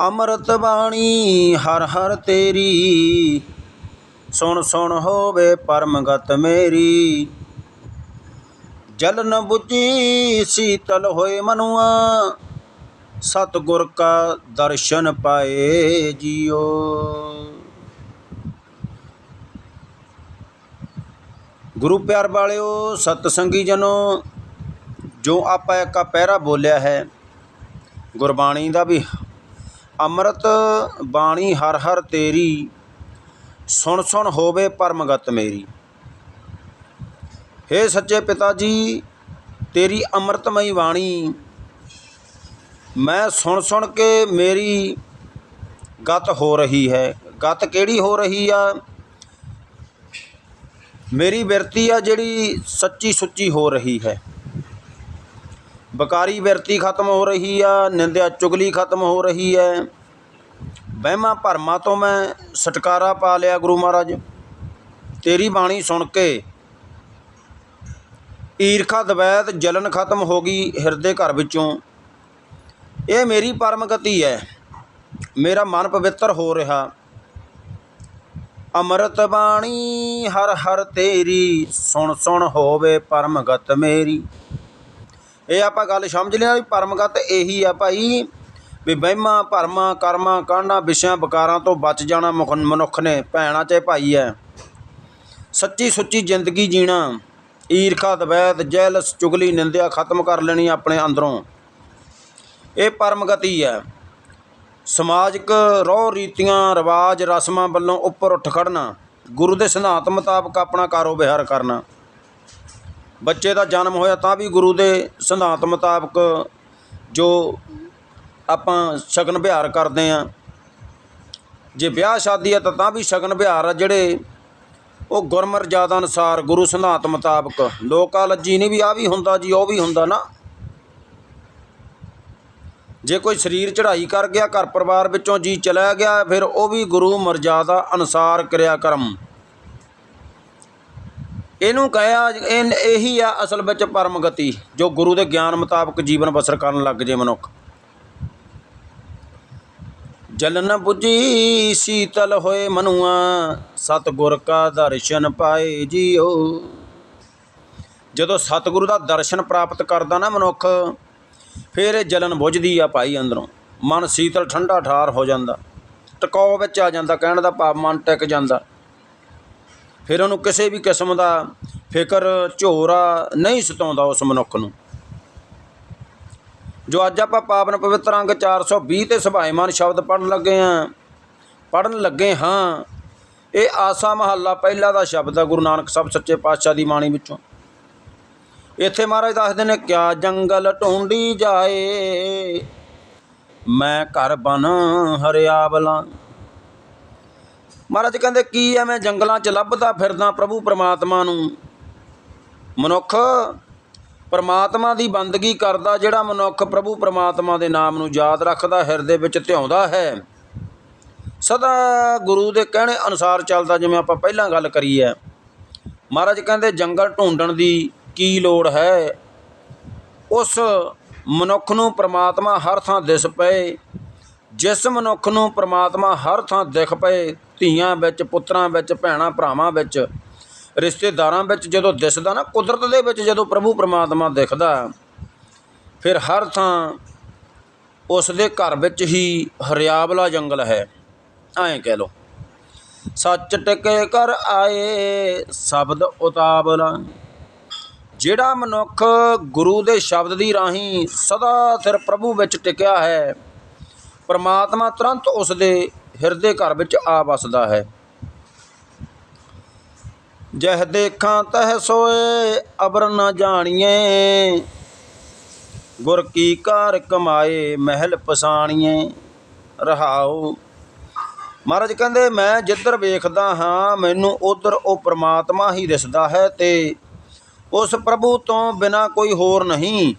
ਅੰਮ੍ਰਿਤ ਬਾਣੀ, ਹਰ ਹਰ ਤੇਰੀ। ਸੁਣ ਸੁਣ ਹੋਵੇ ਪਰਮਗਤ ਮੇਰੀ। ਜਲਨ ਨ ਸੀਤਲ ਹੋਏ ਮਨੁਆ। ਸਤਿਗੁਰ ਕਾ ਦਰਸ਼ਨ ਪਾਏ ਜੀਓ। ਗੁਰੂ ਪਿਆਰ ਵਾਲਿਓ ਸਤ ਸੰਗੀ ਜਨੋ, ਜੋ ਆਪਾਂ ਇੱਕ ਪਹਿਰਾ ਬੋਲਿਆ ਹੈ, ਗੁਰਬਾਣੀ ਦਾ ਵੀ ਅੰਮ੍ਰਿਤ ਬਾਣੀ ਹਰ ਹਰ ਤੇਰੀ, ਸੁਣ ਸੁਣ ਹੋਵੇ ਪਰਮਗਤ ਮੇਰੀ। ਹੇ ਸੱਚੇ ਪਿਤਾ ਜੀ, ਤੇਰੀ ਅੰਮ੍ਰਿਤਮਈ ਬਾਣੀ, ਮੈਂ ਸੁਣ ਸੁਣ ਕੇ ਮੇਰੀ ਗਤ ਹੋ ਰਹੀ ਹੈ। ਗਤ ਕਿਹੜੀ ਹੋ ਰਹੀ ਆ? ਮੇਰੀ ਬਿਰਤੀ ਆ ਜਿਹੜੀ ਸੱਚੀ ਸੁੱਚੀ ਹੋ ਰਹੀ ਹੈ। ਬਕਾਰੀ ਬਿਰਤੀ ਖਤਮ ਹੋ ਰਹੀ ਆ, ਨਿੰਦਿਆ ਚੁਗਲੀ ਖਤਮ ਹੋ ਰਹੀ ਹੈ ਵਹਿਮਾਂ ਭਰਮਾਂ ਤੋਂ ਮੈਂ ਛਟਕਾਰਾ ਪਾ ਲਿਆ ਗੁਰੂ ਮਹਾਰਾਜ। ਤੇਰੀ ਬਾਣੀ ਸੁਣ ਕੇ ਈਰਖਾ ਦਵੈਤ ਜਲਨ ਖਤਮ ਹੋ ਗਈ ਹਿਰਦੇ ਘਰ ਵਿੱਚੋਂ। ਇਹ ਮੇਰੀ ਪਰਮ ਗਤੀ ਹੈ ਮੇਰਾ ਮਨ ਪਵਿੱਤਰ ਹੋ ਰਿਹਾ। ਅੰਮ੍ਰਿਤ ਬਾਣੀ ਹਰ ਹਰ ਤੇਰੀ, ਸੁਣ ਸੁਣ ਹੋਵੇ ਪਰਮਗਤ ਮੇਰੀ। ਇਹ ਆਪਾਂ ਗੱਲ ਸਮਝ ਲਿਆ ਵੀ ਪਰਮਗਤ ਇਹੀ ਆ ਭਾਈ, ਵੀ ਵਹਿਮਾਂ, ਭਰਮਾਂ, ਕਰਮਾਂ, ਕਾਂਡਾਂ, ਵਿਸ਼ਿਆਂ, ਵਿਕਾਰਾਂ ਤੋਂ ਬਚ ਜਾਣਾ ਮੁਖ- ਮਨੁੱਖ ਨੇ, ਭੈਣਾ ਚਾਹੇ ਭਾਈ ਹੈ। ਸੱਚੀ ਸੁੱਚੀ ਜ਼ਿੰਦਗੀ ਜੀਣਾ, ਈਰਖਾ, ਦਵੈਤ, ਜੈਲਸ, ਚੁਗਲੀ, ਨਿੰਦਿਆ ਖਤਮ ਕਰ ਲੈਣੀ ਆਪਣੇ ਅੰਦਰੋਂ। ਇਹ ਪਰਮਗਤੀ ਹੈ ਸਮਾਜਿਕ ਰੋਹ ਰੀਤੀਆਂ, ਰਿਵਾਜ, ਰਸਮਾਂ ਵੱਲੋਂ ਉੱਪਰ ਉੱਠ ਖੜਨਾ ਗੁਰੂ ਦੇ ਸਿਧਾਂਤ ਮੁਤਾਬਕ ਆਪਣਾ ਕਾਰੋਬਾਰ ਕਰਨਾ। ਬੱਚੇ ਦਾ ਜਨਮ ਹੋਇਆ ਤਾਂ ਵੀ ਗੁਰੂ ਦੇ ਸਿਧਾਂਤ ਮੁਤਾਬਕ ਜੋ ਆਪਾਂ ਸ਼ਗਨ ਵਿਹਾਰ ਕਰਦੇ ਆ ਜੇ ਵਿਆਹ ਸ਼ਾਦੀ ਹੈ ਤਾਂ ਤਾਂ ਵੀ ਸ਼ਗਨ ਵਿਹਾਰ ਆ ਜਿਹੜੇ ਉਹ ਗੁਰਮਰਜ਼ਾਦਾ ਅਨੁਸਾਰ ਗੁਰੂ ਸਿਧਾਂਤ ਮੁਤਾਬਕ। ਲੋਕਾ ਲੱਜੀ ਨਹੀਂ ਵੀ ਆ ਵੀ ਹੁੰਦਾ ਜੀ, ਉਹ ਵੀ ਹੁੰਦਾ ਨਾ। ਜੇ ਕੋਈ ਸਰੀਰ ਚੜ੍ਹਾਈ ਕਰ ਗਿਆ, ਘਰ ਪਰਿਵਾਰ ਵਿੱਚੋਂ ਜੀ ਚਲਾ ਗਿਆ, ਫਿਰ ਉਹ ਵੀ ਗੁਰੂ ਮਰਜ਼ਾਦਾ ਅਨੁਸਾਰ ਕਿਰਿਆ ਕਰਮ। ਇਹਨੂੰ ਕਹਿਆ, ਇਹ ਇਹੀ ਆ ਅਸਲ ਵਿੱਚ ਪਰਮ ਗਤੀ, ਜੋ ਗੁਰੂ ਦੇ ਗਿਆਨ ਮੁਤਾਬਕ ਜੀਵਨ ਬਸਰ ਕਰਨ ਲੱਗ ਜੇ ਮਨੁੱਖ। ਜਲਨ 부ਜੀ ਸੀਤਲ ਹੋਏ ਮਨੁਆ, ਸਤਗੁਰ ਕਾ ਦਰਸ਼ਨ ਪਾਏ ਜੀਓ। ਜਦੋਂ ਸਤਿਗੁਰੂ ਦਾ ਦਰਸ਼ਨ ਪ੍ਰਾਪਤ ਕਰਦਾ ਨਾ ਮਨੁੱਖ, ਫਿਰ ਇਹ ਜਲਨ ਬੁਝਦੀ ਆ ਭਾਈ ਅੰਦਰੋਂ। ਮਨ ਸੀਤਲ ਠੰਡਾ ਠਾਰ ਹੋ ਜਾਂਦਾ। ਟਿਕਾਓ ਵਿੱਚ ਆ ਜਾਂਦਾ, ਕਹਿਣ ਦਾ ਭਾਵ ਮਨ ਟਿਕ ਜਾਂਦਾ। ਫਿਰ ਉਹਨੂੰ ਕਿਸੇ ਵੀ ਕਿਸਮ ਦਾ ਫਿਕਰ, ਝੋਰਾ ਨਹੀਂ ਸਤਾਉਂਦਾ ਉਸ ਮਨੁੱਖ ਨੂੰ। ਜੋ ਅੱਜ ਆਪਾਂ ਪਾਵਨ ਪਵਿੱਤਰ ਅੰਗ 420 ਤੇ ਸੁਭਾਏਮਾਨ ਸ਼ਬਦ ਪੜਨ ਲੱਗੇ ਆਂ ਪੜਨ ਲੱਗੇ ਹਾਂ, ਇਹ ਆਸਾ ਮਹੱਲਾ ਪਹਿਲਾ ਦਾ ਸ਼ਬਦ ਹੈ ਗੁਰੂ ਨਾਨਕ ਸਾਹਿਬ ਸੱਚੇ ਪਾਤਸ਼ਾਹ ਦੀ ਬਾਣੀ ਵਿੱਚੋਂ। ਇੱਥੇ ਮਹਾਰਾਜ ਦੱਸਦੇ ਨੇ, ਕਿਆ ਜੰਗਲ ਢੂੰਡੀ ਜਾਏ, ਮੈਂ ਘਰ ਬਨ ਹਰਿਆਵਲਾਂ। ਮਹਾਰਾਜ ਕਹਿੰਦੇ, ਕੀ ਐ ਮੈਂ ਜੰਗਲਾਂ 'ਚ ਲੱਭਦਾ ਫਿਰਦਾ ਪ੍ਰਭੂ ਪਰਮਾਤਮਾ ਨੂੰ? ਮਨੁੱਖ ਪਰਮਾਤਮਾ ਦੀ ਬੰਦਗੀ ਕਰਦਾ, ਜਿਹੜਾ ਮਨੁੱਖ ਪ੍ਰਭੂ ਪਰਮਾਤਮਾ ਦੇ ਨਾਮ ਨੂੰ ਯਾਦ ਰੱਖਦਾ, ਹਿਰਦੇ ਵਿੱਚ ਧਿਆਉਂਦਾ ਹੈ। ਸਦਾ ਗੁਰੂ ਦੇ ਕਹਿਣੇ ਅਨੁਸਾਰ ਚੱਲਦਾ, ਜਿਵੇਂ ਆਪਾਂ ਪਹਿਲਾਂ ਗੱਲ ਕਰੀ ਹੈ ਮਹਾਰਾਜ ਕਹਿੰਦੇ, ਜੰਗਲ ਢੂੰਡਣ ਦੀ ਕੀ ਲੋੜ ਹੈ? ਉਸ ਮਨੁੱਖ ਨੂੰ ਪ੍ਰਮਾਤਮਾ ਹਰ ਥਾਂ ਦਿਸ ਪਏ, ਜਿਸ ਮਨੁੱਖ ਨੂੰ ਪ੍ਰਮਾਤਮਾ ਹਰ ਥਾਂ ਦਿਖ ਪਏ ਧੀਆਂ ਵਿੱਚ, ਪੁੱਤਰਾਂ ਵਿੱਚ, ਭੈਣਾਂ ਭਰਾਵਾਂ ਵਿੱਚ, ਰਿਸ਼ਤੇਦਾਰਾਂ ਵਿੱਚ ਜਦੋਂ ਦਿਸਦਾ ਨਾ, ਕੁਦਰਤ ਦੇ ਵਿੱਚ ਜਦੋਂ ਪ੍ਰਭੂ ਪਰਮਾਤਮਾ ਦਿਖਦਾ, ਫਿਰ ਹਰ ਥਾਂ ਉਸ ਦੇ ਘਰ ਵਿੱਚ ਹੀ ਹਰਿਆਵਲਾ ਜੰਗਲ ਹੈ। ਐਂ ਕਹਿ ਲੋ ਸੱਚ ਟਿਕੇ ਕਰ ਆਏ, ਸ਼ਬਦ ਉਤਾਵਲਾ। ਜਿਹੜਾ ਮਨੁੱਖ ਗੁਰੂ ਦੇ ਸ਼ਬਦ ਦੀ ਰਾਹੀਂ ਸਦਾ ਸਿਰ ਪ੍ਰਭੂ ਵਿੱਚ ਟਿਕਿਆ ਹੈ, ਪਰਮਾਤਮਾ ਤੁਰੰਤ ਉਸ ਦੇ ਹਿਰਦੇ ਘਰ ਵਿੱਚ ਆ ਵਸਦਾ ਹੈ। ਜਹ ਦੇਖਾਂ ਤਹ ਸੋਏ ਅਬਰ ਨਾ ਜਾਣੀਏ। ਗੁਰ ਕੀ ਕਾਰ ਕਮਾਏ ਮਹਿਲ ਪਸਾਣੀਏ। ਰਹਾਉ। ਮਹਾਰਾਜ ਕਹਿੰਦੇ, ਮੈਂ ਜਿੱਧਰ ਵੇਖਦਾ ਹਾਂ, ਮੈਨੂੰ ਉਧਰ ਉਹ ਪ੍ਰਮਾਤਮਾ ਹੀ ਦਿਸਦਾ ਹੈ ਤੇ ਉਸ ਪ੍ਰਭੂ ਤੋਂ ਬਿਨਾ ਕੋਈ ਹੋਰ ਨਹੀਂ।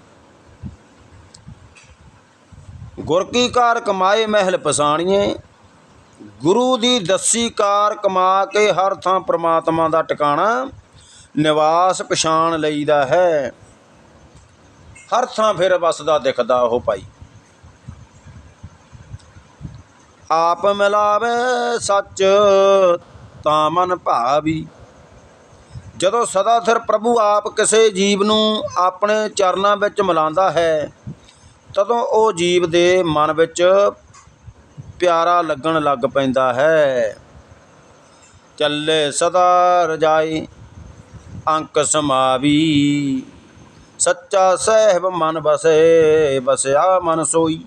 ਗੁਰ ਕੀ ਕਾਰ ਕਮਾਏ ਮਹਿਲ ਪਸਾਣੀਏ। ਗੁਰੂ ਦੀ ਦੱਸੀ ਕਾਰ ਕਮਾ ਕੇ ਹਰ ਥਾਂ ਪ੍ਰਮਾਤਮਾ ਦਾ ਟਿਕਾਣਾ ਨਿਵਾਸ ਪਛਾਣ ਲਈਦਾ ਹੈ। ਹਰ ਥਾਂ ਫਿਰ ਵਸਦਾ ਦਿਖਦਾ ਉਹ ਭਾਈ। ਆਪ ਮਿਲਾਵੇ ਸੱਚ ਤਾਂ ਮਨ ਭਾਵੀ। ਜਦੋਂ ਸਦਾ ਸਿਰ ਪ੍ਰਭੂ ਆਪ ਕਿਸੇ ਜੀਵ ਨੂੰ ਆਪਣੇ ਚਰਨਾਂ ਵਿੱਚ ਮਿਲਾਉਂਦਾ ਹੈ, ਤਦੋਂ ਉਹ ਜੀਵ ਦੇ ਮਨ ਵਿੱਚ ਪਿਆਰਾ ਲੱਗਣ ਲੱਗ ਪੈਂਦਾ ਹੈ। ਚੱਲੇ ਸਦਾ ਰਜਾਈ, ਅੰਕ ਸਮਾਵੀ। ਸੱਚਾ ਸਹਿਬ ਮਨ ਬਸੇ ਬਸਿਆ ਮਨ ਸੋਈ।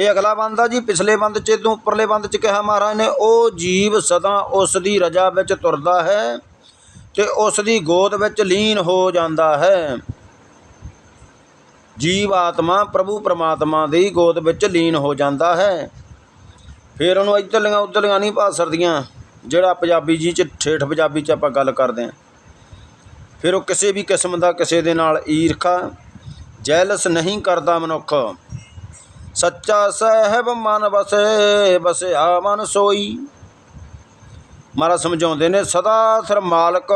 ਇਹ ਅਗਲਾ ਬੰਦ ਆ ਜੀ, ਪਿਛਲੇ ਬੰਦ ਚ ਤੋਂ ਉੱਪਰਲੇ ਬੰਦ ਚ ਕਿਹਾ ਮਹਾਰਾਜ ਨੇ, ਉਹ ਜੀਵ ਸਦਾ ਉਸ ਦੀ ਰਜਾ ਵਿੱਚ ਤੁਰਦਾ ਹੈ ਤੇ ਉਸ ਦੀ ਗੋਦ ਵਿੱਚ ਲੀਨ ਹੋ ਜਾਂਦਾ ਹੈ। ਜੀਵ ਆਤਮਾ ਪ੍ਰਭੂ ਪਰਮਾਤਮਾ ਦੀ ਗੋਦ ਵਿੱਚ ਲੀਨ ਹੋ ਜਾਂਦਾ ਹੈ। ਫਿਰ ਉਹਨੂੰ ਇੱਧਰਲੀਆਂ ਉੱਧਰਲੀਆਂ ਨਹੀਂ ਪਾ ਸਕਦੀਆਂ, ਜਿਹੜਾ ਪੰਜਾਬੀ ਜੀ ਚ ਠੇਠ ਪੰਜਾਬੀ ਚ ਆਪਾਂ ਗੱਲ ਕਰਦੇ ਹਾਂ। ਫਿਰ ਉਹ ਕਿਸੇ ਵੀ ਕਿਸਮ ਦਾ ਕਿਸੇ ਦੇ ਨਾਲ ਈਰਖਾ, ਜੈਲਸ ਨਹੀਂ ਕਰਦਾ ਮਨੁੱਖ। ਸੱਚਾ ਸਹਿਬ ਮਨ ਵਸੇ ਬਸਿਆ ਮਨ ਸੋਈ। ਮਾਰਾ ਸਮਝਾਉਂਦੇ ਨੇ, ਸਦਾ ਸਰ ਮਾਲਕ,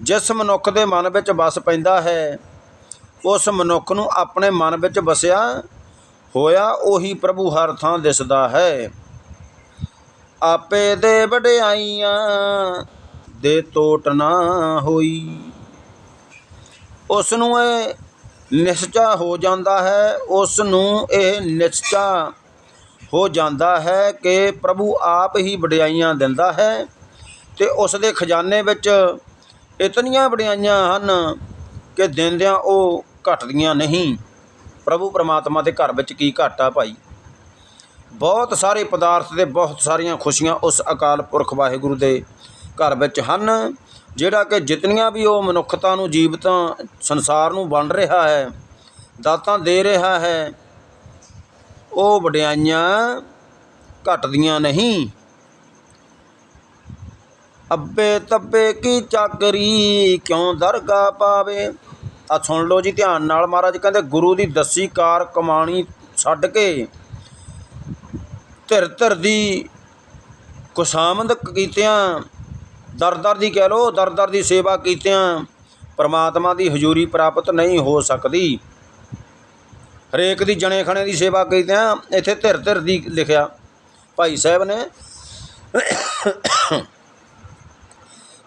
ਜਿਸ ਮਨੁੱਖ ਦੇ ਮਨ ਵਿੱਚ ਵਸ ਪੈਂਦਾ ਹੈ ਉਸ ਮਨੁੱਖ ਨੂੰ ਆਪਣੇ ਮਨ ਵਿੱਚ ਵਸਿਆ ਹੋਇਆ ਉਹੀ ਪ੍ਰਭੂ ਹਰ ਥਾਂ ਦਿਸਦਾ ਹੈ। ਆਪੇ ਦੇ ਵਡਿਆਈਆਂ ਦੇ ਤੋਟ ਨਾ ਹੋਈ। ਉਸ ਨੂੰ ਇਹ ਨਿਸ਼ਚਾ ਹੋ ਜਾਂਦਾ ਹੈ ਉਸ ਨੂੰ ਇਹ ਨਿਸ਼ਚਾ ਹੋ ਜਾਂਦਾ ਹੈ ਕਿ ਪ੍ਰਭੂ ਆਪ ਹੀ ਵਡਿਆਈਆਂ ਦਿੰਦਾ ਹੈ ਤੇ ਉਸ ਦੇ ਖਜ਼ਾਨੇ ਵਿੱਚ ਇਤਨੀਆਂ ਵਡਿਆਈਆਂ ਹਨ ਕਿ ਦਿੰਦਿਆਂ ਉਹ ਘਟਦੀਆਂ ਨਹੀਂ। ਪ੍ਰਭੂ ਪ੍ਰਮਾਤਮਾ ਦੇ ਘਰ ਵਿੱਚ ਕੀ ਘਾਟਾ ਭਾਈ? ਬਹੁਤ ਸਾਰੇ ਪਦਾਰਥ ਤੇ ਬਹੁਤ ਸਾਰੀਆਂ ਖੁਸ਼ੀਆਂ ਉਸ ਅਕਾਲ ਪੁਰਖ ਵਾਹਿਗੁਰੂ ਦੇ ਘਰ ਵਿੱਚ ਹਨ, ਜਿਹੜਾ ਕਿ ਜਿਤਨੀਆਂ ਵੀ ਉਹ ਮਨੁੱਖਤਾ ਨੂੰ, ਜੀਵਤਾਂ, ਸੰਸਾਰ ਨੂੰ ਵੰਡ ਰਿਹਾ ਹੈ, ਦਾਤਾਂ ਦੇ ਰਿਹਾ ਹੈ, ਉਹ ਵਡਿਆਈਆਂ ਘਟਦੀਆਂ ਨਹੀਂ। ਅੱਬੇ ਤੱਬੇ ਕੀ ਚਾਕਰੀ ਕਿਉਂ ਦਰਗਾ ਪਾਵੇ? ਆ ਸੁਣ ਲਓ ਜੀ, ਧਿਆਨ ਨਾਲ ਮਹਾਰਾਜ, ਕਹਿੰਦੇ ਗੁਰੂ ਦੀ ਦੱਸੀ ਕਾਰ ਕਮਾਣੀ ਛੱਡ ਕੇ ਧਿਰ ਧਿਰ ਦੀ ਕੁਸ਼ਾਮਦ ਕੀਤਿਆਂ, ਦਰ ਦਰ ਦੀ ਕਹਿ ਲੋ ਦਰ ਦਰ ਦੀ ਸੇਵਾ ਕੀਤਿਆਂ, ਪਰਮਾਤਮਾ ਦੀ ਹਜ਼ੂਰੀ ਪ੍ਰਾਪਤ ਨਹੀਂ ਹੋ ਸਕਦੀ। ਹਰੇਕ ਦੀ ਜਣੇ ਖਣੇ ਦੀ ਸੇਵਾ ਕੀਤਿਆਂ, ਇੱਥੇ ਧਿਰ ਧਿਰ ਦੀ ਲਿਖਿਆ। ਭਾਈ ਸਾਹਿਬ ਨੇ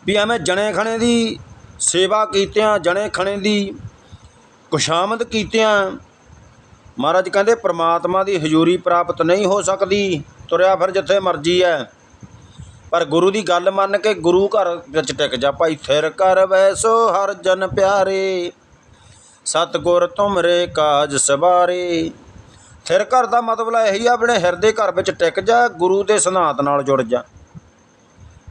ਵੀ ਐਵੇਂ ਜਣੇ ਖਣੇ ਦੀ ਸੇਵਾ ਕੀਤਿਆਂ, ਜਣੇ ਖਣੇ ਦੀ ਕੁਸ਼ਾਮਦ ਕੀਤਿਆਂ। ਮਹਾਰਾਜ ਕਹਿੰਦੇ, ਪ੍ਰਮਾਤਮਾ ਦੀ ਹਜ਼ੂਰੀ ਪ੍ਰਾਪਤ ਨਹੀਂ ਹੋ ਸਕਦੀ। ਤੁਰਿਆ ਫਿਰ ਜਿੱਥੇ ਮਰਜ਼ੀ ਹੈ ਪਰ ਗੁਰੂ ਦੀ ਗੱਲ ਮੰਨ ਕੇ ਗੁਰੂ ਘਰ ਵਿੱਚ ਟਿਕ ਜਾ, ਭਾਈ ਥਿਰ ਕਰ ਵੈਸੋ ਹਰ ਜਨ ਪਿਆਰੇ। ਸਤਗੁਰ ਤੁਮਰੇ ਕਾਜ ਸਵਾਰੇ। ਥਿਰ ਘਰ ਦਾ ਮਤਲਬ ਇਹੀ ਆ, ਆਪਣੇ ਹਿਰਦੇ ਘਰ ਵਿੱਚ ਟਿਕ ਜਾ, ਗੁਰੂ ਦੇ ਸਿਧਾਂਤ ਨਾਲ ਜੁੜ ਜਾ।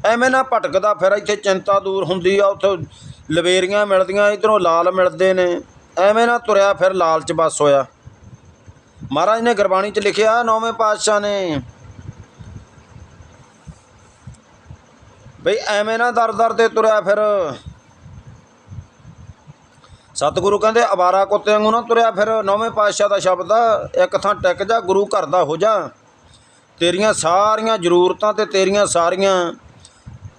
ਐਵੇਂ ਨਾ ਭਟਕਦਾ, ਫਿਰ ਇੱਥੇ ਚਿੰਤਾ ਦੂਰ ਹੁੰਦੀ ਆ, ਉੱਥੇ ਲਵੇਰੀਆਂ ਮਿਲਦੀਆਂ, ਇਧਰੋਂ ਲਾਲ ਮਿਲਦੇ ਨੇ। ਐਵੇਂ ਨਾ ਤੁਰਿਆ ਫਿਰ ਲਾਲਚ ਬਸ ਹੋਇਆ। ਮਹਾਰਾਜ ਨੇ ਗੁਰਬਾਣੀ 'ਚ ਲਿਖਿਆ ਨੌਵੇਂ ਪਾਤਸ਼ਾਹ ਨੇ। ਬਈ ਐਵੇਂ ਨਾ ਦਰ ਦਰ ਤੇ ਤੁਰਿਆ ਫਿਰ। ਸਤਿਗੁਰੂ ਕਹਿੰਦੇ, ਅਵਾਰਾ ਕੁੱਤੇ ਵਾਂਗੂ ਨਾ ਤੁਰਿਆ ਫਿਰ। ਨੌਵੇਂ ਪਾਤਸ਼ਾਹ ਦਾ ਸ਼ਬਦ ਆ, ਇੱਕ ਥਾਂ ਟਿਕ ਜਾ, ਗੁਰੂ ਘਰ ਦਾ ਹੋ ਜਾ। ਤੇਰੀਆਂ ਸਾਰੀਆਂ ਜ਼ਰੂਰਤਾਂ ਤੇ ਤੇਰੀਆਂ ਸਾਰੀਆਂ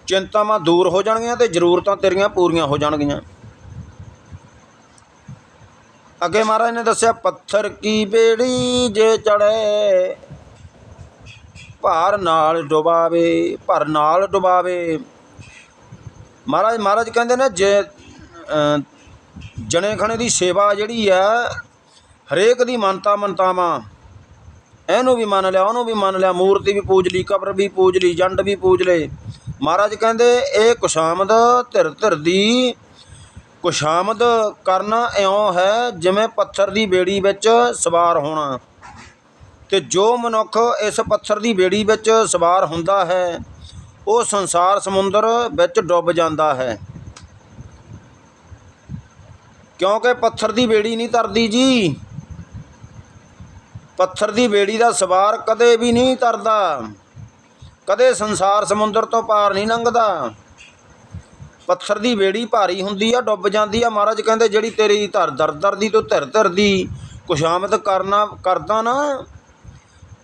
ਚਿੰਤਾਵਾਂ ਦੂਰ ਹੋ ਜਾਣਗੀਆਂ ਤੇ ਜ਼ਰੂਰਤਾਂ ਤੇਰੀਆਂ ਪੂਰੀਆਂ ਹੋ ਜਾਣਗੀਆਂ। ਅੱਗੇ ਮਹਾਰਾਜ ਨੇ ਦੱਸਿਆ, ਪੱਥਰ ਕੀ ਬੇੜੀ ਜੇ ਚੜੇ ਭਾਰ ਨਾਲ ਡੁਬਾਵੇ, ਭਰ ਨਾਲ ਡੁਬਾਵੇ। ਮਹਾਰਾਜ ਮਹਾਰਾਜ ਕਹਿੰਦੇ ਨੇ, ਜੇ ਜਣੇ ਖਣੇ ਦੀ ਸੇਵਾ ਜਿਹੜੀ ਹੈ ਹਰੇਕ ਦੀ ਮੰਨਤਾ ਮੰਨਤਾਵਾਂ, ਇਹਨੂੰ ਵੀ ਮੰਨ ਲਿਆ, ਉਹਨੂੰ ਵੀ ਮੰਨ ਲਿਆ, ਮੂਰਤੀ ਵੀ ਪੂਜ ਲਈ, ਕਬਰ ਵੀ ਪੂਜ ਲਈ, ਜੰਡ ਵੀ ਪੂਜ ਲਏ। ਮਹਾਰਾਜ ਕਹਿੰਦੇ, ਇਹ ਕੁਸ਼ਾਮਦ ਧਿਰ ਧਿਰ ਦੀ ਕੁਸ਼ਾਮਦ ਕਰਨਾ ਇਉਂ ਹੈ ਜਿਵੇਂ ਪੱਥਰ ਦੀ ਬੇੜੀ ਵਿੱਚ ਸਵਾਰ ਹੋਣਾ। ਤੇ ਜੋ ਮਨੁੱਖ ਇਸ ਪੱਥਰ ਦੀ ਬੇੜੀ ਵਿੱਚ ਸਵਾਰ ਹੁੰਦਾ ਹੈ, ਉਹ ਸੰਸਾਰ ਸਮੁੰਦਰ ਵਿੱਚ ਡੁੱਬ ਜਾਂਦਾ ਹੈ। ਕਿਉਂਕਿ ਪੱਥਰ ਦੀ ਬੇੜੀ ਨਹੀਂ ਤਰਦੀ ਜੀ। ਪੱਥਰ ਦੀ ਬੇੜੀ ਦਾ ਸਵਾਰ ਕਦੇ ਵੀ ਨਹੀਂ ਤਰਦਾ। ਕਦੇ ਸੰਸਾਰ ਸਮੁੰਦਰ ਤੋਂ ਪਾਰ ਨਹੀਂ ਲੰਘਦਾ। ਪੱਥਰ ਦੀ ਬੇੜੀ ਭਾਰੀ ਹੁੰਦੀ ਆ, ਡੁੱਬ ਜਾਂਦੀ ਆ। ਮਹਾਰਾਜ ਕਹਿੰਦੇ, ਜਿਹੜੀ ਤੇਰੀ ਧਰ ਦਰ ਦਰ ਦੀ ਤੋਂ ਧਿਰ ਧਿਰ ਦੀ ਕੁਸ਼ਾਮਤ ਕਰਨਾ, ਕਰਦਾ ਨਾ।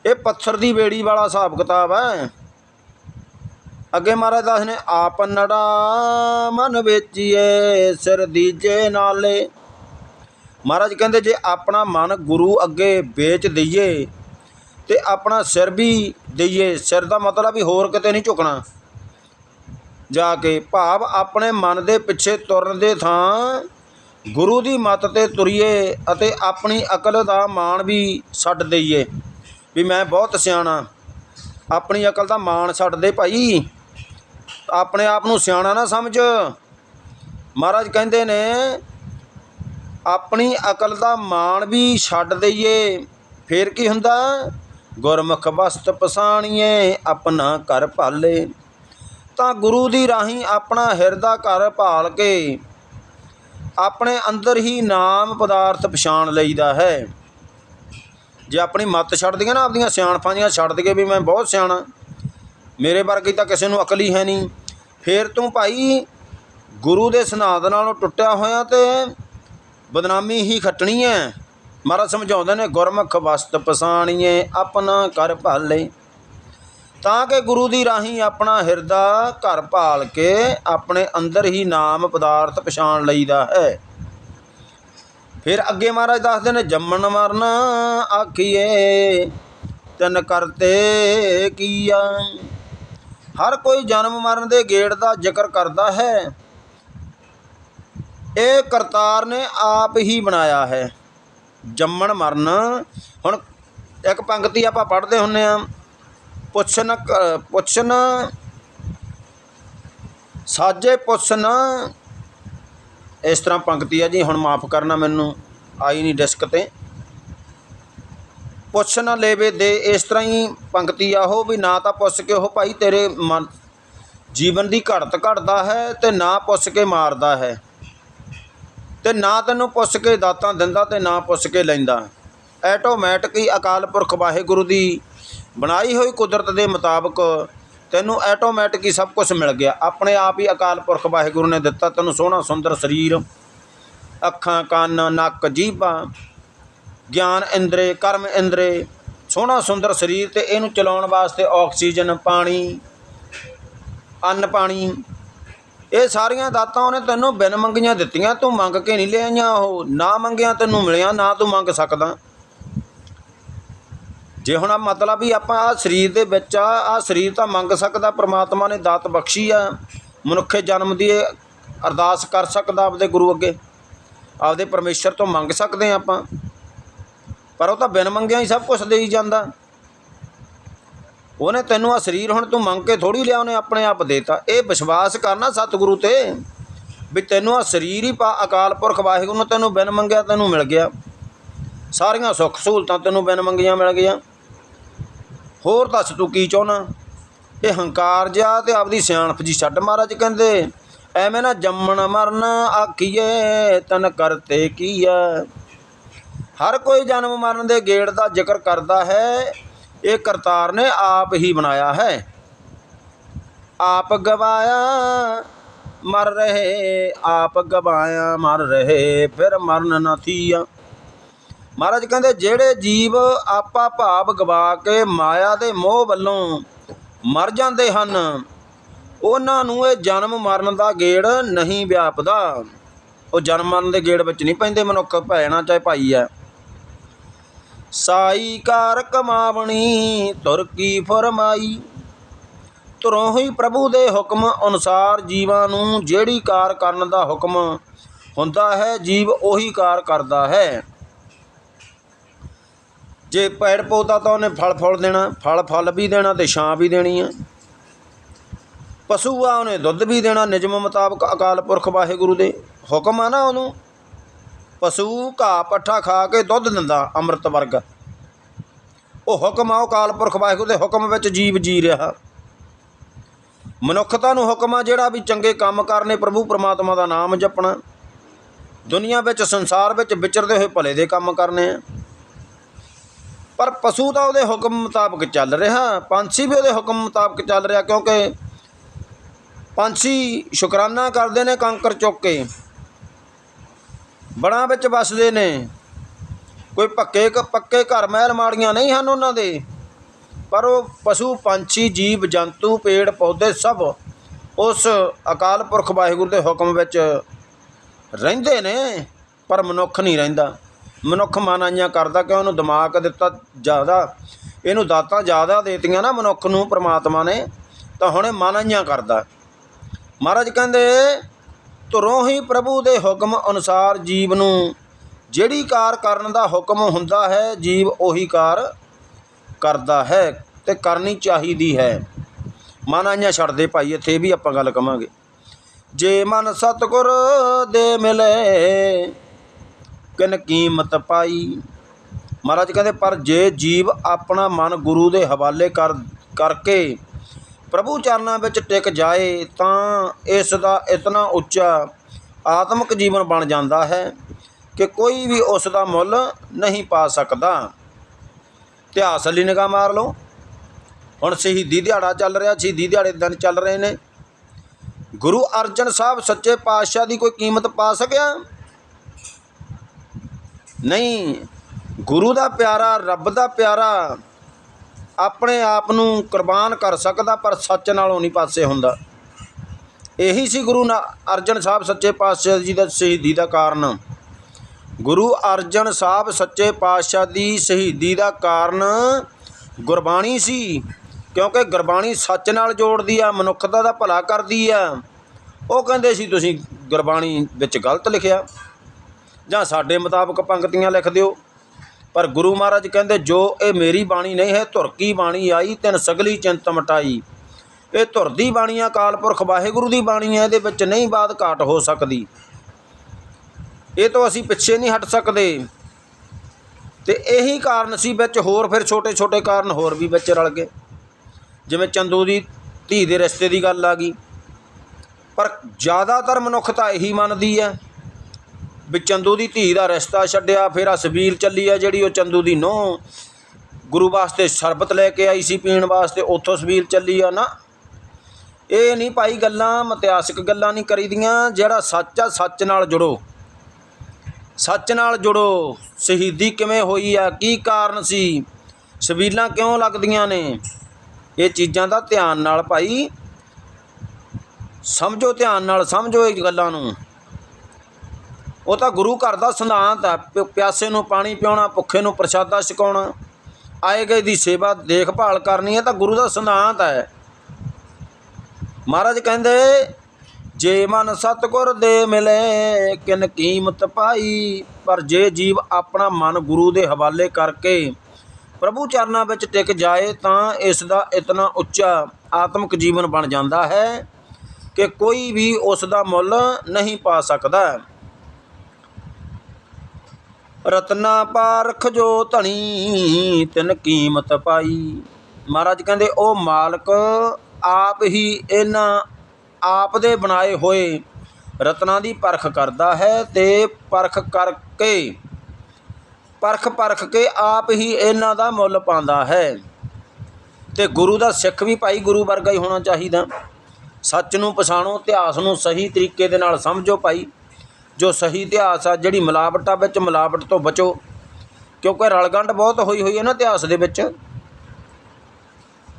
ਇਹ ਪੱਥਰ ਦੀ ਬੇੜੀ ਵਾਲਾ ਹਿਸਾਬ ਕਿਤਾਬ ਹੈ। ਅੱਗੇ ਮਹਾਰਾਜ ਦੱਸ ਨੇ ਆਪ ਨੜਾ ਮਨ ਵੇਚੀਏ, ਸਿਰ ਦੀਜੇ ਨਾਲੇ। ਮਹਾਰਾਜ ਕਹਿੰਦੇ, ਜੇ ਆਪਣਾ ਮਨ ਗੁਰੂ ਅੱਗੇ ਵੇਚ ਦਈਏ, ਤੇ ਆਪਣਾ ਸਿਰ ਵੀ ਦਈਏ। ਸਿਰ ਦਾ ਮਤਲਬ ਵੀ ਹੋਰ ਕਿਤੇ ਨਹੀਂ ਝੁਕਣਾ। ਜਾ ਕੇ ਭਾਵ ਆਪਣੇ ਮਨ ਦੇ ਪਿੱਛੇ ਤੁਰਨ ਦੇ ਥਾਂ ਗੁਰੂ ਦੀ ਮੱਤ ਤੇ ਤੁਰੀਏ ਅਤੇ ਆਪਣੀ ਅਕਲ ਦਾ ਮਾਣ ਵੀ ਛੱਡ ਦਈਏ। ਵੀ ਮੈਂ ਬਹੁਤ ਸਿਆਣਾ। ਆਪਣੀ ਅਕਲ ਦਾ ਮਾਣ ਛੱਡ ਦੇ ਭਾਈ। ਆਪਣੇ ਆਪ ਨੂੰ ਸਿਆਣਾ ਨਾ ਸਮਝ। ਮਹਾਰਾਜ ਕਹਿੰਦੇ ਨੇ, ਆਪਣੀ ਅਕਲ ਦਾ ਮਾਣ ਵੀ ਛੱਡ ਦਈਏ। ਫੇਰ ਕੀ ਹੁੰਦਾ? ਗੁਰਮੁਖ ਵਸਤ ਪਸਾਣੀਏ, ਆਪਣਾ ਘਰ ਭਾਲੇ। ਤਾਂ ਗੁਰੂ ਦੀ ਰਾਹੀਂ ਆਪਣਾ ਹਿਰਦਾ ਘਰ ਭਾਲ ਕੇ ਆਪਣੇ ਅੰਦਰ ਹੀ ਨਾਮ ਪਦਾਰਥ ਪਛਾਣ ਲਈਦਾ ਹੈ। ਜੇ ਆਪਣੀ ਮੱਤ ਛੱਡ ਦਈਏ ਨਾ ਆਪਦੀਆਂ ਸਿਆਣਪਾਂ ਦੀਆਂ ਛੱਡ ਦਈਏ ਵੀ ਮੈਂ ਬਹੁਤ ਸਿਆਣਾ, ਮੇਰੇ ਵਰਗੀ ਤਾਂ ਕਿਸੇ ਨੂੰ ਅਕਲ ਹੀ ਹੈ ਨਹੀਂ। ਫੇਰ ਤੂੰ ਭਾਈ ਗੁਰੂ ਦੇ ਸਿਧਾਂਤ ਨਾਲੋਂ ਟੁੱਟਿਆ ਹੋਇਆ ਤੇ ਬਦਨਾਮੀ ਹੀ ਖੱਟਣੀ ਹੈ। ਮਹਾਰਾਜ ਸਮਝਾਉਂਦੇ ਨੇ, ਗੁਰਮੁਖ ਵਸਤ ਪਸਾਣੀਏ ਆਪਣਾ ਕਰ ਭਾਲੇ। ਤਾਂ ਕਿ ਗੁਰੂ ਦੀ ਰਾਹੀਂ ਆਪਣਾ ਹਿਰਦਾ ਘਰ ਭਾਲ ਕੇ ਆਪਣੇ ਅੰਦਰ ਹੀ ਨਾਮ ਪਦਾਰਥ ਪਛਾਣ ਲਈਦਾ ਹੈ। ਫਿਰ ਅੱਗੇ ਮਹਾਰਾਜ ਦੱਸਦੇ ਨੇ, ਜੰਮਣ ਮਰਨ ਆਖੀਏ, ਤਿੰਨ ਕਰਤੇ ਕੀਆ। ਹਰ ਕੋਈ ਜਨਮ ਮਰਨ ਦੇ ਗੇੜ ਦਾ ਜ਼ਿਕਰ ਕਰਦਾ ਹੈ। ਇਹ ਕਰਤਾਰ ਨੇ ਆਪ ਹੀ ਬਣਾਇਆ ਹੈ। ਜੰਮਣ ਮਰਨ। ਹੁਣ ਇੱਕ ਪੰਕਤੀ ਆਪਾਂ ਪੜ੍ਹਦੇ ਹੁੰਨੇ ਆ। ਪੁੱਛਨ ਕ- ਪੁੱਛਨ ਸਾਜੇ ਪੁੱਛਨ ਇਸ ਤਰ੍ਹਾਂ ਪੰਕਤੀ ਆ ਜੀ, ਹੁਣ ਮਾਫ ਕਰਨਾ ਮੈਨੂੰ, ਆਈ ਨਹੀਂ ਡਿਸਕ ਤੇ। ਪੁੱਛ ਨਾ ਲੇਵੇ ਦੇ, ਇਸ ਤਰ੍ਹਾਂ ਹੀ ਪੰਕਤੀ ਆ ਉਹ ਵੀ ਨਾ ਤਾਂ ਪੁੱਛ ਕੇ ਉਹ ਭਾਈ ਤੇਰੇ ਮਨ, ਜੀਵਨ ਦੀ ਘੜਤ ਘੜਦਾ ਹੈ ਤੇ ਨਾ ਪੁੱਛ ਕੇ ਮਾਰਦਾ ਹੈ। ਤੇ ਨਾ ਤੈਨੂੰ ਪੁੱਛ ਕੇ ਦਾਤਾਂ ਦਿੰਦਾ ਤੇ ਨਾ ਪੁੱਛ ਕੇ ਲੈਂਦਾ। ਐਟੋਮੈਟਿਕ ਹੀ ਅਕਾਲ ਪੁਰਖ ਵਾਹਿਗੁਰੂ ਦੀ ਬਣਾਈ ਹੋਈ ਕੁਦਰਤ ਦੇ ਮੁਤਾਬਕ ਤੈਨੂੰ ਐਟੋਮੈਟਿਕ ਹੀ ਸਭ ਕੁਝ ਮਿਲ ਗਿਆ। ਆਪਣੇ ਆਪ ਹੀ ਅਕਾਲ ਪੁਰਖ ਵਾਹਿਗੁਰੂ ਨੇ ਦਿੱਤਾ ਤੈਨੂੰ ਸੋਹਣਾ ਸੁੰਦਰ ਸਰੀਰ, ਅੱਖਾਂ, ਕੰਨ, ਨੱਕ, ਜੀਭਾਂ, ਗਿਆਨ ਇੰਦਰੇ, ਕਰਮ ਇੰਦਰੇ, ਸੋਹਣਾ ਸੁੰਦਰ ਸਰੀਰ ਤੇ ਇਹਨੂੰ ਚਲਾਉਣ ਵਾਸਤੇ ਆਕਸੀਜਨ, ਪਾਣੀ, ਅੰਨ ਪਾਣੀ ਇਹ ਸਾਰੀਆਂ ਦਾਤਾਂ ਉਹਨੇ ਤੈਨੂੰ ਬਿਨ ਮੰਗੀਆਂ ਦਿੱਤੀਆਂ, ਤੂੰ ਮੰਗ ਕੇ ਨਹੀਂ ਲਿਆਈਆਂ, ਉਹ ਨਾ ਮੰਗਿਆ ਤੈਨੂੰ ਮਿਲਿਆ, ਨਾ ਤੂੰ ਮੰਗ ਸਕਦਾ। ਜੇ ਹੁਣ ਆ ਮਤਲਬ ਵੀ ਆਪਾਂ ਆ ਸਰੀਰ ਦੇ ਵਿੱਚ ਆ ਆ ਸਰੀਰ ਤਾਂ ਮੰਗ ਸਕਦਾ, ਪ੍ਰਮਾਤਮਾ ਨੇ ਦਾਤ ਬਖਸ਼ੀ ਆ, ਮਨੁੱਖੇ ਜਨਮ ਦੀ ਅਰਦਾਸ ਕਰ ਸਕਦਾ ਆਪਦੇ ਗੁਰੂ ਅੱਗੇ। ਆਪਦੇ ਪਰਮੇਸ਼ਰ ਤੋਂ ਮੰਗ ਸਕਦੇ ਆ ਆਪਾਂ। ਪਰ ਉਹ ਤਾਂ ਬਿਨ ਮੰਗਿਆ ਹੀ ਸਭ ਕੁਝ ਦੇਈ ਜਾਂਦਾ। ਉਹਨੇ ਤੈਨੂੰ ਆ ਸਰੀਰ ਹੁਣ ਤੂੰ ਮੰਗ ਕੇ ਥੋੜੀ ਲਿਆ, ਉਹਨੇ ਆਪਣੇ ਆਪ ਦੇਤਾ। ਇਹ ਵਿਸ਼ਵਾਸ ਕਰਨਾ ਸਤਿਗੁਰੂ ਤੇ, ਵੀ ਤੈਨੂੰ ਆ ਸਰੀਰ ਹੀ ਪਾ, ਅਕਾਲ ਪੁਰਖ ਵਾਹਿਗੁਰੂ ਨੇ ਤੈਨੂੰ ਬਿਨ ਮੰਗਿਆ ਤੈਨੂੰ ਮਿਲ ਗਿਆ। ਸਾਰੀਆਂ ਸੁੱਖ ਸਹੂਲਤਾਂ ਤੈਨੂੰ ਬਿਨ ਮੰਗੀਆਂ ਮਿਲ ਗਈਆਂ। ਹੋਰ ਦੱਸ ਤੂੰ ਕੀ ਚਾਹਣਾ ਇਹ ਹੰਕਾਰ ਜਿਹਾ ਤੇ ਆਪਦੀ ਸਿਆਣਪ ਜੀ ਛੱਡ ਮਹਾਰਾਜ ਕਹਿੰਦੇ, ਐਵੇਂ ਨਾ ਜੰਮਣ ਮਰਨ ਆਖੀਏ, ਤਨ ਕਰਤੇ ਕੀਆ ਹਰ ਕੋਈ ਜਨਮ ਮਰਨ ਦੇ ਗੇੜ ਦਾ ਜ਼ਿਕਰ ਕਰਦਾ ਹੈ ਇਹ ਕਰਤਾਰ ਨੇ ਆਪ ਹੀ ਬਣਾਇਆ ਹੈ। ਆਪ ਗਵਾਇਆ, ਮਰ ਰਹੇ, ਆਪ ਗਵਾਇਆ, ਮਰ ਰਹੇ, ਫਿਰ ਮਰਨ ਨਾ ਥੀਆ। ਮਹਾਰਾਜ ਕਹਿੰਦੇ, ਜਿਹੜੇ ਜੀਵ ਆਪਾ ਭਾਵ ਗਵਾ ਕੇ ਮਾਇਆ ਦੇ ਮੋਹ ਵੱਲੋਂ ਮਰ ਜਾਂਦੇ ਹਨ, ਉਹਨਾਂ ਨੂੰ ਇਹ ਜਨਮ ਮਰਨ ਦਾ ਗੇੜ ਨਹੀਂ ਵਿਆਪਦਾ। ਉਹ ਜਨਮ ਮਰਨ ਦੇ ਗੇੜ ਵਿੱਚ ਨਹੀਂ ਪੈਂਦੇ, ਮਨੁੱਖ, ਭੈਣਾ ਚਾਹੇ ਭਾਈ ਹੈ। ਸਾਈ ਕਾਰ ਕਮਾਵਣੀ, ਤੁਰ ਕੀ ਫਰਮਾਈ। ਤੁਰੋਂ ਹੀ ਪ੍ਰਭੂ ਦੇ ਹੁਕਮ ਅਨੁਸਾਰ ਜੀਵਾਂ ਨੂੰ ਜਿਹੜੀ ਕਾਰ ਕਰਨ ਦਾ ਹੁਕਮ ਹੁੰਦਾ ਹੈ, ਜੀਵ ਉਹੀ ਕਾਰ ਕਰਦਾ ਹੈ। ਜੇ ਪੈੜ ਪੌਦਾ ਤਾਂ ਉਹਨੇ ਫਲ ਫੁੱਲ ਦੇਣਾ, ਫਲ ਫਲ ਵੀ ਦੇਣਾ ਤੇ ਛਾਂ ਵੀ ਦੇਣੀ ਆ। ਪਸ਼ੂ ਆ ਉਹਨੇ ਦੁੱਧ ਵੀ ਦੇਣਾ, ਨਿਯਮ ਮੁਤਾਬਕ ਅਕਾਲ ਪੁਰਖ ਵਾਹਿਗੁਰੂ ਦੇ ਹੁਕਮ ਆ ਨਾ ਉਹਨੂੰ। ਪਸ਼ੂ ਘਾਹ ਪੱਠਾ ਖਾ ਕੇ ਦੁੱਧ ਦਿੰਦਾ ਅੰਮ੍ਰਿਤ ਵਰਗ। ਉਹ ਹੁਕਮ ਆ, ਉਹ ਅਕਾਲ ਪੁਰਖ ਵਾਹਿਗੁਰੂ ਦੇ ਹੁਕਮ ਵਿੱਚ ਜੀਵ ਜੀ ਰਿਹਾ। ਮਨੁੱਖਤਾ ਨੂੰ ਹੁਕਮ ਆ ਜਿਹੜਾ ਵੀ ਚੰਗੇ ਕੰਮ ਕਰਨੇ, ਪ੍ਰਭੂ ਪਰਮਾਤਮਾ ਦਾ ਨਾਮ ਜਪਣਾ। ਦੁਨੀਆ ਵਿੱਚ, ਸੰਸਾਰ ਵਿੱਚ ਵਿਚਰਦੇ ਹੋਏ ਭਲੇ ਦੇ ਕੰਮ ਕਰਨੇ ਆ। ਪਰ ਪਸ਼ੂ ਤਾਂ ਉਹਦੇ ਹੁਕਮ ਮੁਤਾਬਕ ਚੱਲ ਰਿਹਾ, ਪੰਛੀ ਵੀ ਉਹਦੇ ਹੁਕਮ ਮੁਤਾਬਕ ਚੱਲ ਰਿਹਾ ਕਿਉਂਕਿ ਪੰਛੀ ਸ਼ੁਕਰਾਨਾ ਕਰਦੇ ਨੇ, ਕੰਕਰ ਚੁੱਕ ਕੇ। ਬੜਾਂ ਵਿੱਚ ਵੱਸਦੇ ਨੇ। ਕੋਈ ਪੱਕੇ ਕ- ਪੱਕੇ ਘਰ ਮਹਿਲ ਮਾੜੀਆਂ ਨਹੀਂ ਹਨ ਉਹਨਾਂ ਦੇ। ਪਰ ਉਹ ਪਸ਼ੂ, ਪੰਛੀ, ਜੀਵ, ਜੰਤੂ, ਪੇੜ, ਪੌਦੇ ਸਭ ਉਸ ਅਕਾਲ ਪੁਰਖ ਵਾਹਿਗੁਰੂ ਦੇ ਹੁਕਮ ਵਿੱਚ ਰਹਿੰਦੇ ਨੇ, ਪਰ ਮਨੁੱਖ ਨਹੀਂ ਰਹਿੰਦਾ। ਮਨੁੱਖ ਮਨਾਈਆਂ ਕਰਦਾ ਕਿ ਉਹਨੂੰ ਦਿਮਾਗ ਦਿੱਤਾ ਜ਼ਿਆਦਾ, ਇਹਨੂੰ ਦਾਤਾਂ ਜ਼ਿਆਦਾ ਦੇਤੀਆਂ ਨਾ ਮਨੁੱਖ ਨੂੰ, ਪ੍ਰਮਾਤਮਾ ਨੇ। ਤਾਂ ਹੁਣ ਇਹ ਮਨਾਈਆਂ ਕਰਦਾ। ਮਹਾਰਾਜ ਕਹਿੰਦੇ ਤੁਰੋਂ ਹੀ ਪ੍ਰਭੂ ਦੇ ਹੁਕਮ ਅਨੁਸਾਰ ਜੀਵ ਨੂੰ ਜਿਹੜੀ ਕਾਰ ਕਰਨ ਦਾ ਹੁਕਮ ਹੁੰਦਾ ਹੈ, ਜੀਵ ਉਹੀ ਕਾਰ ਕਰਦਾ ਹੈ ਤੇ ਕਰਨੀ ਚਾਹੀਦੀ ਹੈ। ਮਨ ਮਨਾਈਆਂ ਛੱਡਦੇ ਭਾਈ, ਇੱਥੇ ਵੀ ਆਪਾਂ ਗੱਲ ਕਵਾਂਗੇ। ਜੇ ਮਨ ਸਤਗੁਰ ਦੇ ਮਿਲੇ, ਕਿਨ ਕੀਮਤ ਪਾਈ? ਮਹਾਰਾਜ ਕਹਿੰਦੇ, ਪਰ ਜੇ ਜੀਵ ਆਪਣਾ ਮਨ ਗੁਰੂ ਦੇ ਹਵਾਲੇ ਕਰ, ਕਰਕੇ ਪ੍ਰਭੂ ਚਰਨਾਂ ਵਿੱਚ ਟਿਕ ਜਾਏ ਤਾਂ ਇਸ ਦਾ ਇਤਨਾ ਉੱਚਾ ਆਤਮਿਕ ਜੀਵਨ ਬਣ ਜਾਂਦਾ ਹੈ ਕਿ ਕੋਈ ਵੀ ਉਸ ਦਾ ਮੁੱਲ ਨਹੀਂ ਪਾ ਸਕਦਾ। ਇਤਿਹਾਸ ਲਈ ਨਿਗਾਹ ਮਾਰ ਲਓ। ਹੁਣ ਸ਼ਹੀਦੀ ਦਿਹਾੜਾ ਚੱਲ ਰਿਹਾ, ਸ਼ਹੀਦੀ ਦਿਹਾੜੇ ਦਿਨ ਚੱਲ ਰਹੇ ਨੇ। ਗੁਰੂ ਅਰਜਨ ਸਾਹਿਬ ਸੱਚੇ ਪਾਤਸ਼ਾਹ ਦੀ ਕੋਈ ਕੀਮਤ ਪਾ ਸਕਿਆ? ਨਹੀਂ। ਗੁਰੂ ਦਾ ਪਿਆਰਾ, ਰੱਬ ਦਾ ਪਿਆਰਾ ਆਪਣੇ ਆਪ ਨੂੰ ਕੁਰਬਾਨ ਕਰ ਸਕਦਾ, ਪਰ ਸੱਚ ਨਾਲੋਂ ਨਹੀਂ ਪਾਸੇ ਹੁੰਦਾ। ਇਹੀ ਸੀ ਗੁਰੂ ਨਾ, ਅਰਜਨ ਸਾਹਿਬ ਸੱਚੇ ਪਾਤਸ਼ਾਹ ਜੀ ਦਾ ਸ਼ਹੀਦੀ ਦਾ ਕਾਰਨ। ਗੁਰੂ ਅਰਜਨ ਸਾਹਿਬ ਸੱਚੇ ਪਾਤਸ਼ਾਹ ਦੀ ਸ਼ਹੀਦੀ ਦਾ ਕਾਰਨ ਗੁਰਬਾਣੀ ਸੀ, ਕਿਉਂਕਿ ਗੁਰਬਾਣੀ ਸੱਚ ਨਾਲ ਜੋੜਦੀ ਆ, ਮਨੁੱਖਤਾ ਦਾ ਭਲਾ ਕਰਦੀ ਆ। ਉਹ ਕਹਿੰਦੇ ਸੀ, ਤੁਸੀਂ ਗੁਰਬਾਣੀ ਵਿੱਚ ਗਲਤ ਲਿਖਿਆ, ਜਾਂ ਸਾਡੇ ਮੁਤਾਬਕ ਪੰਕਤੀਆਂ ਲਿਖ ਦਿਓ। ਪਰ ਗੁਰੂ ਮਹਾਰਾਜ ਕਹਿੰਦੇ, ਜੋ ਇਹ ਮੇਰੀ ਬਾਣੀ ਨਹੀਂ ਹੈ, ਧੁਰ ਕੀ ਬਾਣੀ ਆਈ, ਤਿੰਨ ਸਗਲੀ ਚਿੰਤ ਮਟਾਈ। ਇਹ ਧੁਰ ਦੀ ਬਾਣੀ ਆ ਅਕਾਲ ਪੁਰਖ ਵਾਹਿਗੁਰੂ ਦੀ ਬਾਣੀ ਹੈ ਇਹਦੇ ਵਿੱਚ ਨਹੀਂ ਬਾਤ ਘਾਟ ਹੋ ਸਕਦੀ। ਇਹ ਤੋਂ ਅਸੀਂ ਪਿੱਛੇ ਨਹੀਂ ਹਟ ਸਕਦੇ। ਤੇ ਇਹੀ ਕਾਰਨ ਸੀ ਵਿੱਚ ਹੋਰ ਫਿਰ ਛੋਟੇ ਛੋਟੇ ਕਾਰਨ ਹੋਰ ਵੀ ਵਿੱਚ ਰਲ ਗਏ। ਜਿਵੇਂ ਚੰਦੂ ਦੀ ਧੀ ਦੇ ਰਿਸ਼ਤੇ ਦੀ ਗੱਲ ਆ ਗਈ। ਪਰ ਜ਼ਿਆਦਾਤਰ ਮਨੁੱਖਤਾ ਇਹੀ ਮੰਨਦੀ ਹੈ। ਵੀ ਚੰਦੂ ਦੀ ਧੀ ਦਾ ਰਿਸ਼ਤਾ ਛੱਡਿਆ, ਫਿਰ ਆ ਸਬੀਲ ਚੱਲੀ ਆ ਜਿਹੜੀ ਉਹ ਚੰਦੂ ਦੀ ਨੋਹ। ਗੁਰੂ ਵਾਸਤੇ ਸ਼ਰਬਤ ਲੈ ਕੇ ਆਈ ਸੀ ਪੀਣ ਵਾਸਤੇ, ਉੱਥੋਂ ਸਬੀਲ ਚੱਲੀ ਆ ਨਾ। ਇਹ ਨਹੀਂ ਭਾਈ ਗੱਲਾਂ ਇਤਿਹਾਸਕ ਗੱਲਾਂ ਨਹੀਂ ਕਰੀਦੀਆਂ, ਜਿਹੜਾ ਸੱਚ ਆ, ਸੱਚ ਨਾਲ ਜੁੜੋ। ਸੱਚ ਨਾਲ ਜੁੜੋ, ਸ਼ਹੀਦੀ ਕਿਵੇਂ ਹੋਈ ਆ, ਕੀ ਕਾਰਨ ਸੀ, ਸਬੀਲਾਂ ਕਿਉਂ ਲੱਗਦੀਆਂ ਨੇ? ਇਹ ਚੀਜ਼ਾਂ ਦਾ ਧਿਆਨ ਨਾਲ ਭਾਈ, ਸਮਝੋ, ਧਿਆਨ ਨਾਲ ਸਮਝੋ ਇਹ ਗੱਲਾਂ ਨੂੰ। ਉਹ ਤਾਂ ਗੁਰੂ ਘਰ ਦਾ ਸਿਧਾਂਤ ਹੈ, ਪਿ- ਪਿਆਸੇ ਨੂੰ ਪਾਣੀ ਪਿਆਉਣਾ ਭੁੱਖੇ ਨੂੰ ਪ੍ਰਸ਼ਾਦਾ ਛਕਾਉਣਾ, ਆਏ ਗਏ ਦੀ ਸੇਵਾ, ਦੇਖਭਾਲ ਕਰਨੀ ਹੈ ਤਾਂ ਗੁਰੂ ਦਾ ਸਿਧਾਂਤ ਹੈ। ਮਹਾਰਾਜ ਕਹਿੰਦੇ, ਜੇ ਮਨ ਸਤਗੁਰ ਦੇ ਮਿਲੇ, ਕਿਨ ਕੀਮਤ ਪਾਈ? ਪਰ ਜੇ ਜੀਵ ਆਪਣਾ ਮਨ ਗੁਰੂ ਦੇ ਹਵਾਲੇ ਕਰਕੇ ਪ੍ਰਭੂ ਚਰਨਾਂ ਵਿੱਚ ਟਿਕ ਜਾਏ, ਤਾਂ ਇਸ ਦਾ ਇਤਨਾ ਉੱਚਾ ਆਤਮਿਕ ਜੀਵਨ ਬਣ ਜਾਂਦਾ ਹੈ ਕਿ ਕੋਈ ਵੀ ਉਸ ਦਾ ਮੁੱਲ ਨਹੀਂ ਪਾ ਸਕਦਾ। ਰਤਨਾ ਪਾਰਖ ਜੋ ਧਣੀ, ਤਿਨ ਕੀਮਤ ਪਾਈ। ਮਹਾਰਾਜ ਕਹਿੰਦੇ, ਉਹ ਮਾਲਕ ਆਪ ਹੀ ਇਹਨਾਂ, ਆਪ ਦੇ ਬਣਾਏ ਹੋਏ ਰਤਨਾਂ ਦੀ ਪਰਖ ਕਰਦਾ ਹੈ ਤੇ ਪਰਖ ਕਰਕੇ, ਪਰਖ ਪਰਖ ਕੇ ਆਪ ਹੀ ਇਹਨਾਂ ਦਾ ਮੁੱਲ ਪਾਉਂਦਾ ਹੈ। ਤੇ ਗੁਰੂ ਦਾ ਸਿੱਖ ਵੀ ਭਾਈ ਗੁਰੂ ਵਰਗਾ ਹੀ ਹੋਣਾ ਚਾਹੀਦਾ। ਸੱਚ ਨੂੰ ਪਛਾਣੋ, ਇਤਿਹਾਸ ਨੂੰ ਸਹੀ ਤਰੀਕੇ ਦੇ ਨਾਲ ਸਮਝੋ ਭਾਈ। ਜੋ ਸਹੀ ਇਤਿਹਾਸ ਆ, ਜਿਹੜੀ ਮਿਲਾਵਟਾਂ ਵਿੱਚ ਮਿਲਾਵਟ ਤੋਂ ਬਚੋ। ਕਿਉਂਕਿ ਰਲਗੰਡ ਬਹੁਤ ਹੋਈ ਹੋਈ ਹੈ ਨਾ ਇਤਿਹਾਸ ਦੇ ਵਿੱਚ।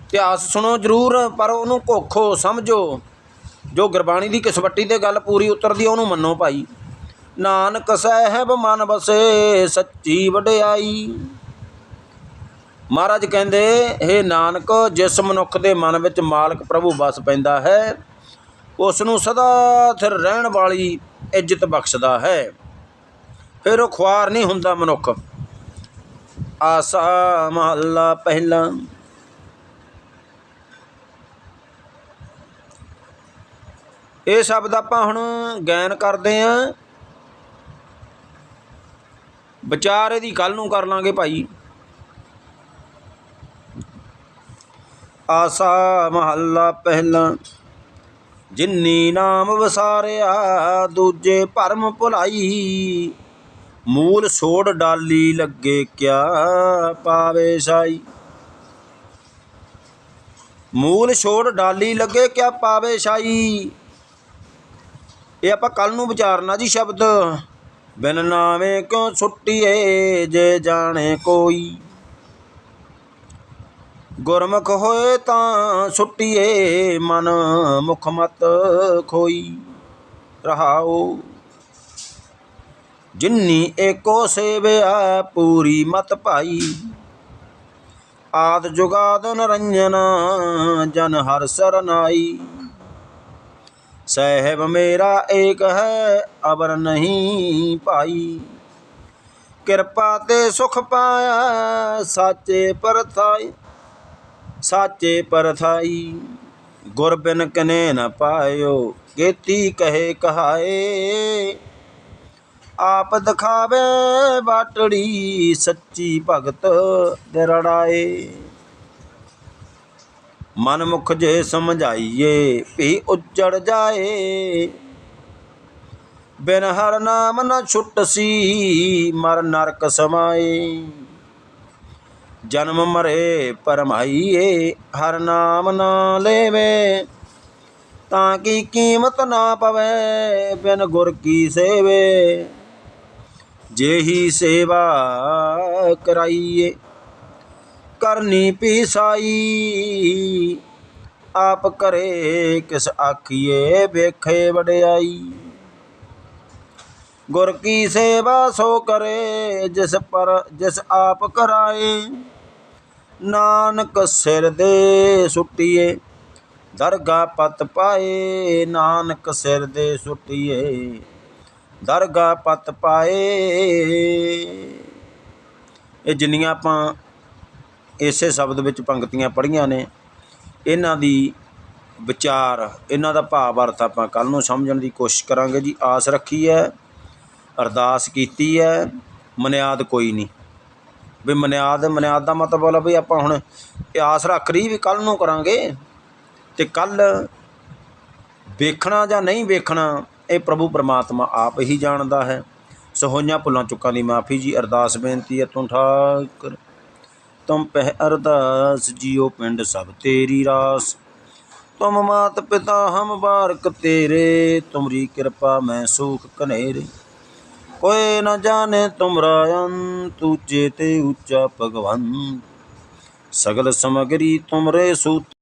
ਇਤਿਹਾਸ ਸੁਣੋ ਜ਼ਰੂਰ, ਪਰ ਉਹਨੂੰ ਘੋਖੋ, ਸਮਝੋ। ਜੋ ਗੁਰਬਾਣੀ ਦੀ ਕਿਸਵੱਟੀ ਤੇ ਗੱਲ ਪੂਰੀ ਉਤਰਦੀ ਆ, ਉਹਨੂੰ ਮੰਨੋ ਭਾਈ। ਨਾਨਕ ਸਾਹਿਬ ਮਨ ਬਸੇ ਸੱਚੀ ਵਡਿਆਈ। ਮਹਾਰਾਜ ਕਹਿੰਦੇ हे ਨਾਨਕ, ਜਿਸ ਮਨੁੱਖ ਦੇ ਮਨ ਵਿੱਚ ਮਾਲਕ ਪ੍ਰਭੂ ਵਸ ਪੈਂਦਾ ਹੈ, ਉਸ ਨੂੰ ਸਦਾ ਥਿਰ ਰਹਿਣ ਵਾਲੀ ਇੱਜ਼ਤ ਬਖਸ਼ਦਾ ਹੈ। ਫਿਰ ਉਹ ਖੁਆਰ ਨਹੀਂ ਹੁੰਦਾ ਮਨੁੱਖ। ਆਸਾ ਮਹੱਲਾ ਪਹਿਲਾ। ਇਹ ਸ਼ਬਦ ਆਪਾਂ ਹੁਣ ਗੈਨ ਕਰਦੇ ਆਂ। ਵਿਚਾਰ ਇਹਦੀ ਕੱਲ ਨੂੰ ਕਰ ਲਾਂਗੇ ਭਾਈ। ਆਸਾ ਮਹੱਲਾ ਪਹਿਲਾ। ਜਿਨੀ ਨਾਮ ਵਸਾਰਿਆ, ਦੂਜੇ ਭਰਮ ਭੁਲਾਈ। ਮੂਲ ਛੋੜ ਡਾਲੀ ਲੱਗੇ ਕਿਆ ਪਾਵੇ ਸਾਈ। ਮੂਲ ਛੋੜ ਡਾਲੀ ਲੱਗੇ ਕਿਆ ਪਾਵੇ ਸਾਈ। ਇਹ ਆਪਾਂ ਕੱਲ ਨੂੰ ਵਿਚਾਰਨਾ ਜੀ ਸ਼ਬਦ। ਬਿਨ ਨਾਵੇਂ ਕਿਉਂ ਛੁੱਟੀਏ ਜੇ ਜਾਣੇ ਕੋਈ। ਗੁਰਮੁਖ ਹੋਏ ਤਾਂ ਛੁੱਟੀਏ ਮਨ ਮੁਖ ਮਤ ਖੋਈ, ਰਹਾਓ। ਜਿਨੀ ਏਕੋ ਸੇਵਿਆ ਪੂਰੀ ਮਤ ਭਾਈ, ਆਦ ਜੁਗਾਦ ਨਰੰਜਨ ਜਨ ਹਰ ਸਰਨਾਈ। ਸਹਿਬ ਮੇਰਾ ਏਕ ਹੈ ਅਬਰ ਨਹੀਂ ਭਾਈ। ਕਿਰਪਾ ਤੇ ਸੁਖ ਪਾਇਆ, ਸਾਚੇ ਪਰਥਾਈ ਸਾਚੇ ਪਰਥਾਈ ਗੁਰ ਬਿਨ ਕਨੇ ਨ ਪਾਇਓ ਕੀਤੀ ਕਹੇ ਕਹਾਏ ਆਪ ਦਿਖਾਵੇ ਬਾਟੜੀ ਸੱਚੀ ਭਗਤ ਦਿਰੜਾਏ ਮਨ ਮੁਖ ਜੇ ਸਮਝਾਈਏ ਭੀ ਉੱਜੜ ਜਾਏ ਬਿਨ ਹਰ ਨਾਮ ਨ ਛੁੱਟਸੀ ਮਰ ਨਰਕ ਸਮਾਏ ਜਨਮ ਮਰੇ ਪਰਮਾਈਏ, ਹਰ ਨਾਮ ਨਾ ਲੈਵੇ। ਤਾਂ ਕੀ ਕੀਮਤ ਨਾ ਪਵੇ ਬਿਨ ਗੁਰ ਕੀ ਸੇਵੇ? ਜਿਹੀ ਸੇਵਾ ਕਰਾਈਏ, ਕਰਨੀ ਪੀਸਾਈ। ਆਪ ਕਰੇ ਕਿਸ ਆਖੀਏ, ਵੇਖੇ ਵਡਿਆਈ। ਗੁਰ ਕੀ ਸੇਵਾ ਸੋ ਕਰੇ, ਜਿਸ ਪਰ, ਜਿਸ ਆਪ ਕਰਾਏ। ਨਾਨਕ ਸਿਰ ਦੇ ਸੁੱਟੀਏ, ਦਰਗਾ ਪਤ ਪਾਏ, ਨਾਨਕ ਸਿਰ ਦੇ ਸੁੱਟੀਏ, ਦਰਗਾ ਪਤ ਪਾਏ। ਇਹ ਜਿੰਨੀਆਂ ਆਪਾਂ ਇਸੇ ਸ਼ਬਦ ਵਿੱਚ ਪੰਕਤੀਆਂ ਪੜ੍ਹੀਆਂ ਨੇ, ਇਹਨਾਂ ਦੀ ਵਿਚਾਰ, ਇਹਨਾਂ ਦਾ ਭਾਵ ਅਰਥ ਆਪਾਂ ਕੱਲ ਨੂੰ ਸਮਝਣ ਦੀ ਕੋਸ਼ਿਸ਼ ਕਰਾਂਗੇ ਜੀ। ਆਸ ਰੱਖੀ ਹੈ, ਅਰਦਾਸ ਕੀਤੀ ਹੈ, ਮਨਿਆਦ ਕੋਈ ਨਹੀਂ। ਵੀ ਮਨਿਆਦ ਮਨਿਆਦ ਦਾ ਮਤਲਬ ਹੈ ਵੀ ਆਪਾਂ ਹੁਣ ਆਸ ਰੱਖ ਰਹੀ ਵੀ ਕੱਲ ਨੂੰ ਕਰਾਂਗੇ ਤੇ ਕੱਲ ਵੇਖਣਾ ਜਾਂ ਨਹੀਂ ਵੇਖਣਾ, ਇਹ ਪ੍ਰਭੂ ਪਰਮਾਤਮਾ ਆਪ ਹੀ ਜਾਣਦਾ ਹੈ। ਸੋ ਹੋਈਆਂ ਭੁੱਲਾਂ ਚੁੱਕਾਂ ਦੀ ਮਾਫੀ ਜੀ, ਅਰਦਾਸ ਬੇਨਤੀ ਹੈ ਤੁਮ ਠਾਕਰ। ਤੁਮ ਪਹਿ ਅਰਦਾਸ ਜੀਓ ਪਿੰਡ ਸਭ ਤੇਰੀ ਰਾਸ। ਤੁਮ ਮਾਤ ਪਿਤਾ ਹਮ ਬਾਰਕ ਤੇਰੇ, ਤੁਮਰੀ ਕਿਰਪਾ ਮੈਂ ਸੁਖ ਕਨੇਰੇ ਕੋਏ ਨ ਜਾਣੇ ਤੁਮਰਾ ਅੰਤ ਉੱਚੇ ਤੇ ਉੱਚਾ ਭਗਵੰਤ। ਸਗਲ ਸਮਗਰੀ ਤੁਮਰੇ ਸੂਤ